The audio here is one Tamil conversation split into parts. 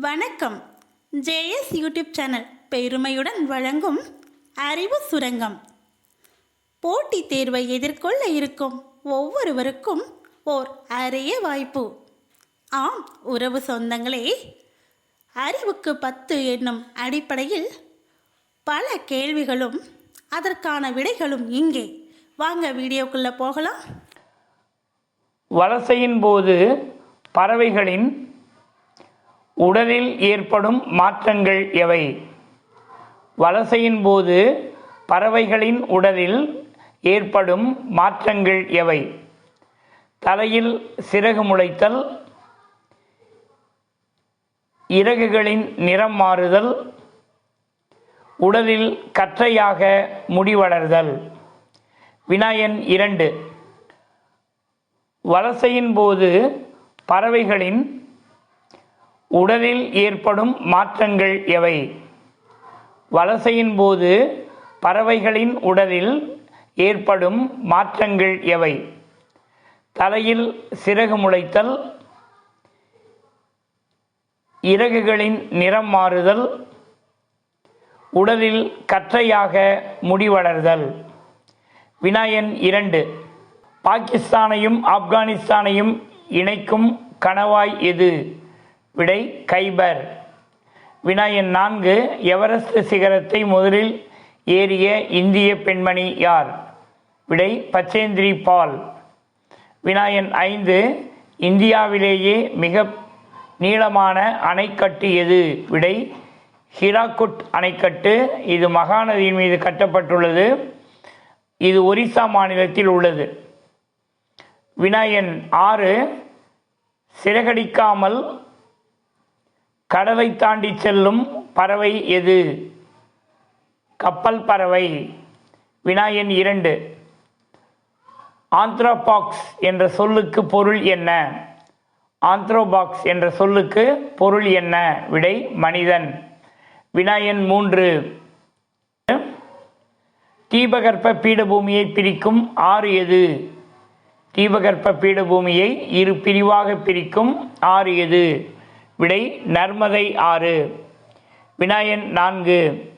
வணக்கம். ஜேஎஸ் யூடியூப் சேனல் பெருமையுடன் வழங்கும் அறிவு சுரங்கம். போட்டித் தேர்வை எதிர்கொள்ள இருக்கும் ஒவ்வொருவருக்கும் ஓர் அரிய வாய்ப்பு. ஆம் உறவு சொந்தங்களே அறிவுக்கு பத்து என்னும் அடிப்படையில் பல கேள்விகளும் அதற்கான விடைகளும் இங்கே. வாங்க வீடியோக்குள்ளே போகலாம். வலசையின் போது பறவைகளின் உடலில் ஏற்படும் மாற்றங்கள் எவை? வலசையின் போது பறவைகளின் உடலில் ஏற்படும் மாற்றங்கள் எவை? தலையில் சிறகு முளைத்தல் இறகுகளின் நிறம் மாறுதல் உடலில் கற்றையாக முடிவளர்தல் வினாயன் இரண்டு. வலசையின் போது பறவைகளின் உடலில் ஏற்படும் மாற்றங்கள் எவை? வலசையின் போது பறவைகளின் உடலில் ஏற்படும் மாற்றங்கள் எவை? தலையில் சிறகு முளைத்தல் இறகுகளின் நிறம் மாறுதல் உடலில் கற்றையாக முடிவளர்தல் வினாயன் இரண்டு பாகிஸ்தானையும் ஆப்கானிஸ்தானையும் இணைக்கும் கணவாய் எது? விடை கைபர். வினாயன் நான்கு எவரெஸ்ட் சிகரத்தை முதலில் ஏறிய இந்திய பெண்மணி யார்? விடை பச்சேந்திரி பால். வினாயன் ஐந்து இந்தியாவிலேயே மிக நீளமான அணைக்கட்டு எது? விடை ஹிராகுட் அணைக்கட்டு. இது மகாநதியின் மீது கட்டப்பட்டுள்ளது. இது ஒரிசா மாநிலத்தில் உள்ளது. வினாயன் ஆறு சிறகடிக்காமல் கடலை தாண்டி செல்லும் பறவை எது? கப்பல் பறவை. வினாயன் இரண்டு. ஆந்த்ரோபாக்ஸ் என்ற சொல்லுக்கு பொருள் என்ன? ஆந்த்ரோபாக்ஸ் என்ற சொல்லுக்கு பொருள் என்ன? விடை மனிதன். வினாயன் மூன்று. தீபகற்ப பீடபூமியை பிரிக்கும் ஆறு எது? தீபகற்ப பீடபூமியை இரு பிரிவாக பிரிக்கும் ஆறு எது? விடை நர்மதை ஆறு. வினாயன் நான்கு.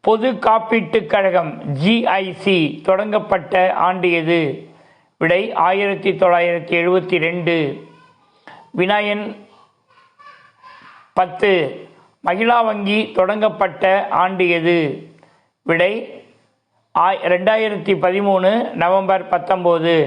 பொது காப்பீட்டுக் கழகம் ஜிஐசி தொடங்கப்பட்ட ஆண்டு எது? விடை ஆயிரத்தி தொள்ளாயிரத்தி எழுபத்தி ரெண்டு வினாயன் பத்து. மகிழா வங்கி தொடங்கப்பட்ட ஆண்டு எது? விடை ஆய் ரெண்டாயிரத்தி பதிமூணு நவம்பர் பத்தொம்போது.